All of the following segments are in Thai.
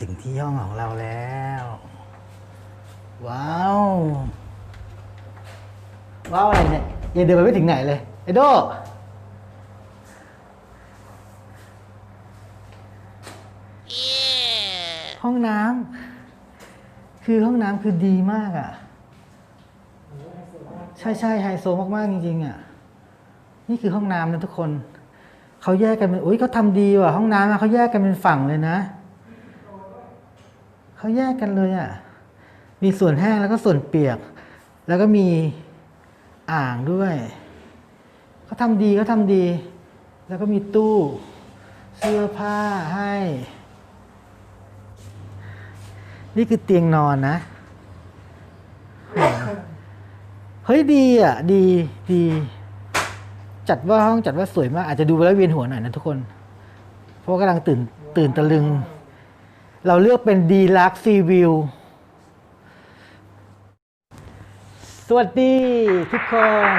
ถึงที่ห้องของเราแล้ว ว้าว ว้าวอะไรเนี่ยยังเดินไปไม่ถึงไหนเลยไอโด ห้องน้ำคือห้องน้ำคือดีมากอะ ใช่ใช่ไฮโซมากๆจริงๆอะ นี่คือห้องน้ำนะทุกคนเขาแยกกันเป็นอุ้ยเขาทำดีว่ะห้องน้ำเขาแยกกันเป็นฝั่งเลยนะเขาแยกกันเลยอะ มีส่วนแห้งแล้วก็ส่วนเปียก แล้วก็มีอ่างด้วยเขาทำดีเขาทำดี แล้วก็มีตู้ เสื้อผ้าให้ นี่คือเตียงนอนนะ เฮ้ยดีอะ ดีดี จัดว่าห้องจัดว่าสวยมาก อาจจะดูแล้วเวียนหัวหน่อยนะทุกคน เพราะว่ากำลังตื่นตื่นตะลึง เราเลือกเป็นดีลักซีวิวสวัสดีทุกคน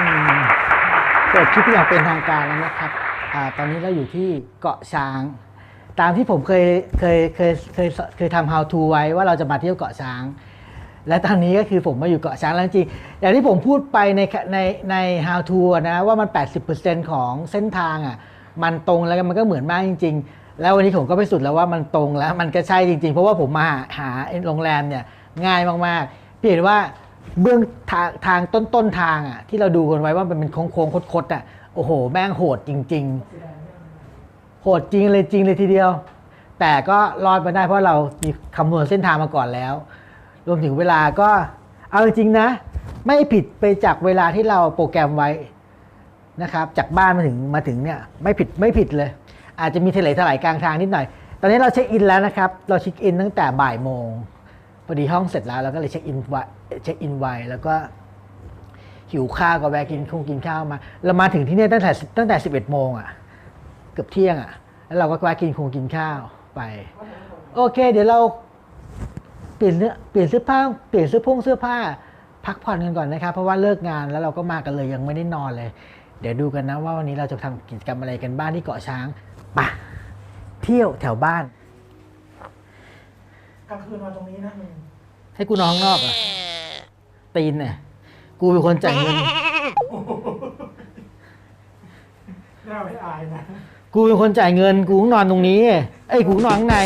เปิดคลิปอย่างเป็นทางการแล้วนะครับอาตอนนี้เราอยู่ที่เกาะช้าง ตามที่ผมเคยเคยเคยเคยเคยทำ how to ไว้ว่าเราจะมาเที่ยวเกาะช้าง และตอนนี้ก็คือผมมาอยู่เกาะช้างแล้วจริงอย่างที่ผมพูดไปในในใน how to นะว่ามัน 80%ของเส้นทางอะมันตรงแล้วมันก็เหมือนมากจริง ๆ แล้ววันนี้ผมก็ไปสุดแล้วว่ามันตรงแล้วมันก็ใช่จริง ๆ เพราะว่าผมมาหาโรงแรมเนี่ยง่ายมากๆเพียงว่าเบื้องทางทางต้นต้นทางอะที่เราดูกันไว้ว่ามันเป็นโค้งๆคดๆอะโอ้โห แม่งโหดจริง ๆ หดจริงเลยจริงเลยทีเดียว แต่ก็รอดมาได้เพราะเรามีคำนวณเส้นทางมาก่อนแล้ว รวมถึงเวลาก็เอาจริงนะ ไม่ผิดไปจากเวลาที่เราโปรแกรมไว้นะครับ จากบ้านมาถึงมาถึงเนี่ยไม่ผิดไม่ผิดเลย อาจจะมีทะเลถลายกลางทางนิดหน่อย ตอนนี้เราเช็คอินแล้วนะครับ เราเช็คอินตั้งแต่บ่ายโมงพอดีห้องเสร็จแล้วเราก็เลยเช็คอินไวเช็คอินไวแล้วก็หิวข้าวก็แวะกินคงกินข้าวมา เรามาถึงที่เนี่ยตั้งแต่ตั้งแต่ 11 โมงอะ เกือบเที่ยงอะ แล้วเราก็แวะกินคงกินข้าวไป โอเค เดี๋ยวเราเปลี่ยนเนื้อเปลี่ยนเสื้อผ้าเปลี่ยนเสื้อผงเสื้อผ้า พักผ่อนกันก่อนนะครับ เพราะว่าเลิกงานแล้วเราก็มากันเลยยังไม่ได้นอนเลย เดี๋ยวดูกันนะว่าวันนี้เราจะทำกิจกรรมอะไรกันบ้างที่เกาะช้างไปะเที่ยวแถวบ้านกลางคืนนอนตรงนี้นะมึงให้กูนอนข้างนอกอะตีนเนี่ยกูเป็นคนจ่ายเงินน่าไม่อายนะ กูเป็นคนจ่ายเงิน กูต้องนอนตรงนี้ไอ้ยกูนอนข้างใน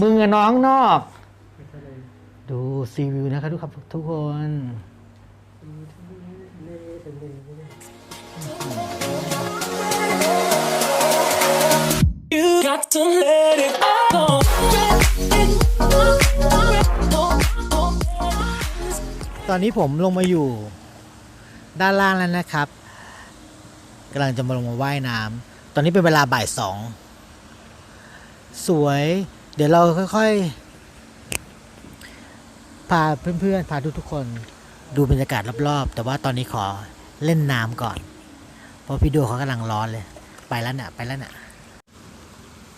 มึงอะนอนข้างนอก ดูซีวิวนะครับทุกครับทุกคน You got to let it go. ตอนนี้ผมลงมาอยู่ ด้านล่างแล้วนะครับกำลังจะมาลงมาว่ายน้ำ ตอนนี้เป็นเวลาบ่ายสอง สวย เดี๋ยวเราค่อยๆ พาเพื่อนๆ พาทุกๆคนดูบรรยากาศรอบๆ แต่ว่าตอนนี้ขอเล่นน้ำก่อน เพราะพี่ดูเขากำลังร้อนเลย ไปแล้วน่ะ ไปแล้วน่ะ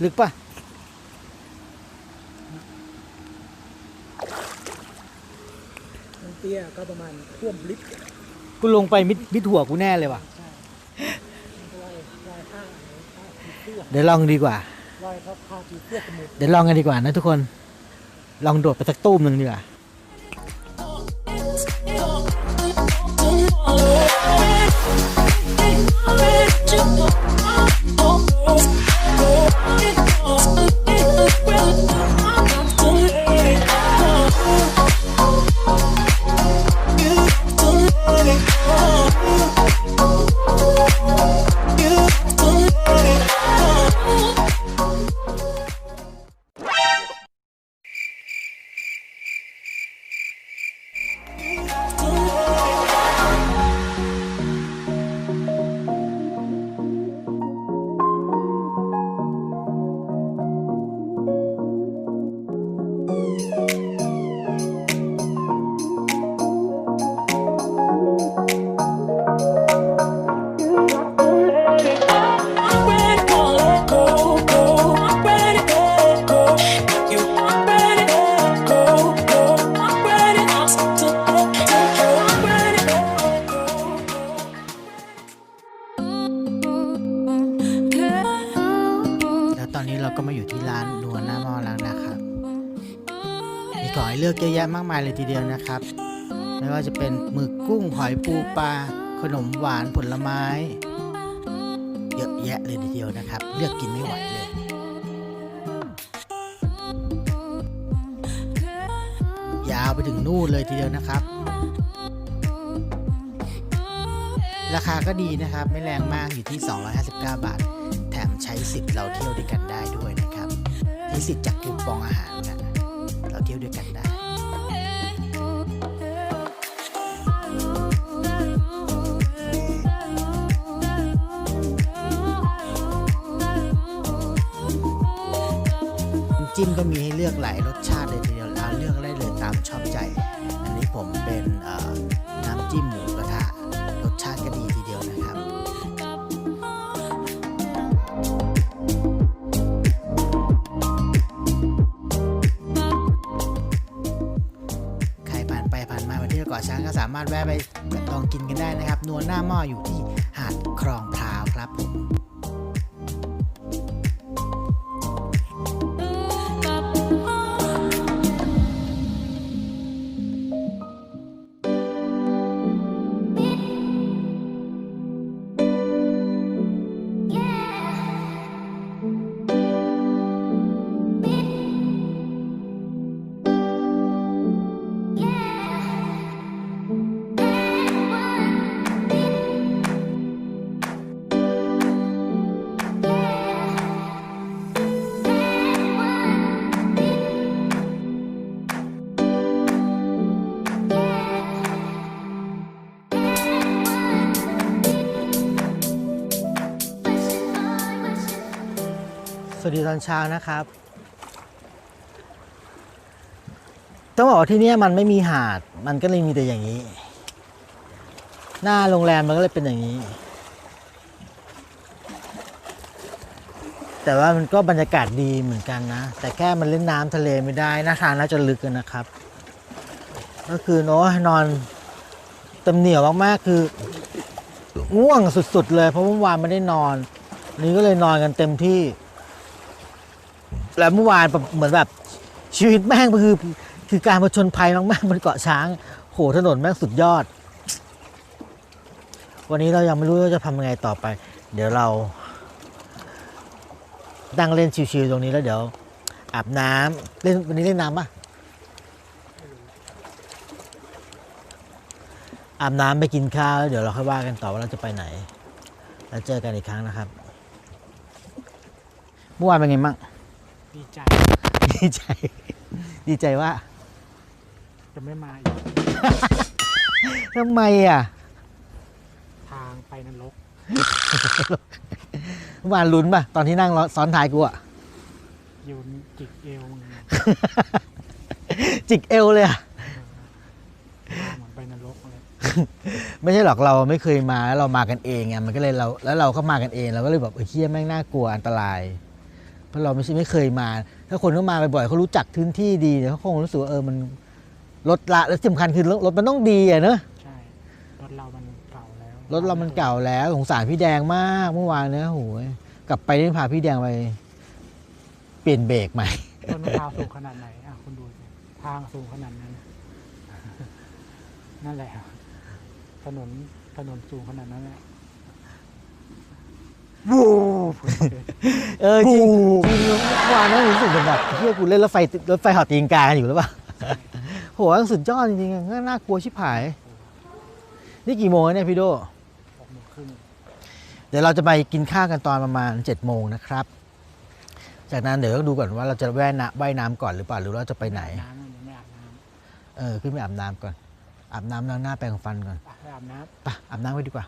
ลึกปะเตี้ยก็ประมาณท่วมลิฟต์กูลงไปมิดมิดหัวกูแน่เลยว่ะ ลอยลอยข้างข้างผี เสื้อเดี๋ยวลองดีกว่าลอยเขาข้างผีเสื้อสมุทรเดี๋ยวลองกันดีกว่านะทุกคน ลองโดดไปสักตุ้มหนึ่งดีกว่าะแยะมากมายเลยทีเดียวนะครับ ไม่ว่าจะเป็นหมึกกุ้งหอยปูปลาขนมหวานผลไม้ เยอะแยะเลยทีเดียวนะครับ เลือกกินไม่ไหวเลยยาวไปถึงนู่นเลยทีเดียวนะครับ ราคาก็ดีนะครับ ไม่แรงมากอยู่ที่ 259 บาท แถมใช้สิทธิ์เราเที่ยวด้วยกันได้ด้วยนะครับ ใช้สิทธิ์จากคูปองอาหารนะเราเที่ยวด้วยกันได้ จิ้มก็มีให้เลือกหลายรสชาติเลยทีเดียวเราเลือกได้เลยตามชอบใจ อันนี้ผมเป็นน้ำจิ้มหมูกระทะรสชาติก็ดีทีเดียวนะครับใครผ่านไปผ่านมามาเที่ยวเกาะช้างก็สามารถแวะไปลองกินกันได้นะครับ นัวหน้าหม้ออยู่ที่หาดคลองพร้าวครับผม อนเช้านะครับ ต้องบอกว่าที่นี่มันไม่มีหาด มันก็เลยมีแต่อย่างนี้ หน้าโรงแรมมันก็เลยเป็นอย่างนี้ แต่ว่ามันก็บรรยากาศดีเหมือนกันนะ แต่แค่มันเล่นน้ำทะเลไม่ได้หน้าทางน่าจะลึกกันนะครับ ก็คือโน้นอนต็มเหนียวมากๆคือง่วงสุดๆเลย เพราะเมื่อวานไม่ได้นอนนนี้ก็เลยนอนกันเต็มที่ แล้วเมื่อวานแบบเหมือนแบบชีวิตแม่งคือคือการผจญภัยมากๆบนเกาะช้าง โหถนนแม่งสุดยอด วันนี้เรายังไม่รู้ว่าจะทำยังไงต่อไป เดี๋ยวเราดังเล่นชิวๆตรงนี้แล้วเดี๋ยว อาบน้ำเล่นวันนี้เล่นน้ำปะอาบน้ำไปกินข้าวแล้วเดี๋ยวเราค่อยว่ากันต่อว่าเราจะไปไหน แล้วเจอกันอีกครั้งนะครับ เมื่อวานเป็นไงมั่ง ดีใจ ดีใจ ดีใจว่า จะไม่มาอีก ทำไมอะ ทางไปนรกเมื่อวานลุ้นป่ะ ตอนที่นั่งรอซ้อนท้ายกูอะยืนจิกเอวมึงเนี่ยจิกเอวเลยอะทางเหมือนไปนรกเลยไม่ใช่หรอกเราไม่เคยมาแล้วเรามากันเองไงมันก็เลยเราแล้วเราก็มากันเองเราก็เลยแบบเออเฮียแม่งน่ากลัวอันตราย เพราะเราไม่ใช่ไม่เคยมา ถ้าคนเขามาบ่อยๆเขารู้จักพื้นที่ดีเนี่ยเขาคงรู้สึกว่าเออมันรถละแล้วที่สำคัญคือรถมันต้องดีอะเนอะใช่รถเรามันเก่าแล้วรถเรามันเก่าแล้วสงสารพี่แดงมากเมื่อวานเนี่ยโหยกลับไปนี่พาพี่แดงไปเปลี่ยนเบรกใหม่ต้นมะพร้าวสูงขนาดไหนอะคุณดูสิทางสูงขนาดนั้นนั่นแหละครับถนนถนนสูงขนาดนั้นแหละ เออจริงจริงเมื่อวานนั้นรู้สึกเหมือนแบบเฮียกูเล่นรถไฟรถไฟเหอตีนกาอยู่หรือเปล่าโหสุดยอดจริงๆอะน่ากลัวชิบหาย นี่กี่โมงแล้วเนี่ยพี่โดหกโมงครึ่งเดี๋ยวเราจะไปกินข้าวกันตอนประมาณ7จ็ดโมงนะครับ จากนั้นเดี๋ยวต้องดูก่อนว่าเราจะแว่ายน้ำว่ายน้ำก่อนหรือเปล่าหรือว่าเราจะไปไหนน้ำมันยังไม่อาบน้เออขึ้นไปอาบน้ำก่อนอาบน้ำล้างหน้าแปรงฟันก่อนำไปอาบน้ำไปอาบน้ำไปดีกว่า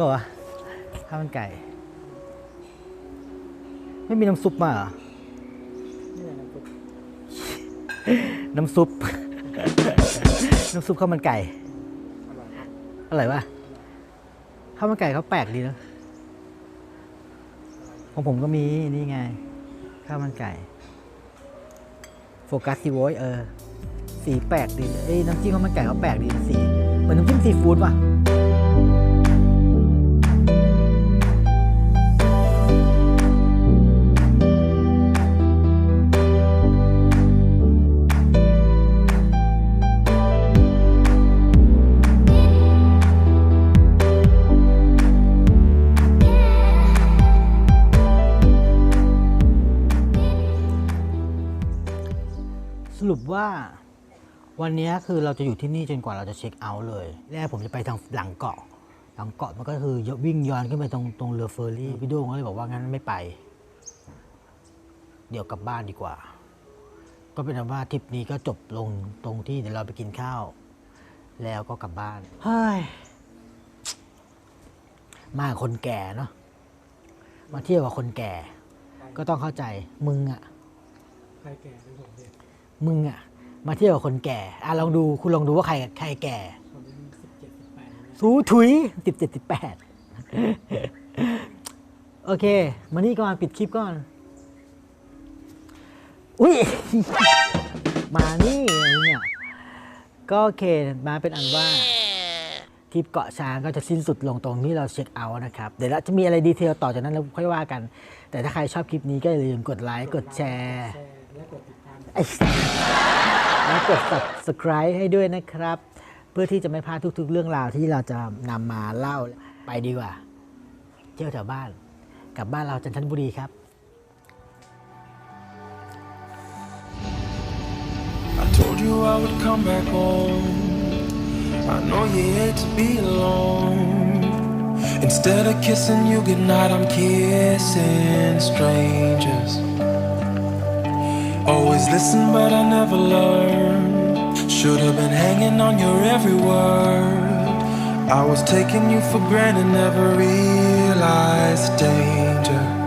ปล่าวะข้าวมันไก่ ไม่มีน้ำซุปมาเหรอนี่แหละครับน้ำซุป น้ำซุปข้าวมันไก่อร่อยครับอร่อยปะข้าวมันไก่เขาแปลกดีนะของผมก็มีนี่ไง ข้าวมันไก่ โฟกัสซีโว้ยเออ สีแปลกดี เอ้ยน้ำจิ้มข้าวมันไก่เขาแปลกดี สี เหมือนน้ำจิ้มซีฟู้ดว่ะ ว่าวันนี้คือเราจะอยู่ที่นี่จนกว่าเราจะเช็คเอาท์เลยแรกผมจะไปทางหลังเกาะ หลังเกาะมันก็คือวิ่งย้อนขึ้นไปตรงตรงเรือเฟอร์รี่พี่โด้งก็เลยบอกว่างั้นไม่ไป เดี๋ยวกลับบ้านดีกว่า ก็เป็นอันว่าทริปนี้ก็จบลงตรงที่เดี๋ยวเราไปกินข้าว แล้วก็กลับบ้านเฮ้ยมากับคนแก่เนาะมาเที่ยวกับคนแก่ ก็ต้องเข้าใจมึงอะใครแก่เป็นผมเนี่ย มึงอะมาเที่ยวกับคนแก่อะลองดูคุณลองดูว่าใครใครแก่ผมสิบเจ็ดสิบแปดสูถุยสิบเจ็ดสิบแปดโอเค มานี่ก่อนปิดคลิปก่อน อุ้ย มานี่เนี่ย ก็โอเคมาเป็นอันว่าทริปเกาะช้างก็จะสิ้นสุดลงตรงที่เราเช็คเอาท์นะครับ เดี๋ยวเราจะมีอะไรดีเทลต่อจากนั้นเราค่อยว่ากัน แต่ถ้าใครชอบคลิปนี้ก็อย่าลืมกดไลค์ กดแชร์ และกดติด แล้วกด subscribe ให้ด้วยนะครับ เพื่อที่จะไม่พลาดทุก ๆ เรื่องราวที่เราจะนำมาเล่าไปดีกว่า เที่ยวแถวบ้าน กลับบ้านเราจันทบุรีครับ I told you I would come back home. I know you hate to be alone. Instead of kissing you goodnight, I'm kissing strangers. Always listen, but I never learned. Should have been hanging on your every word. I was taking you for granted, never realized danger.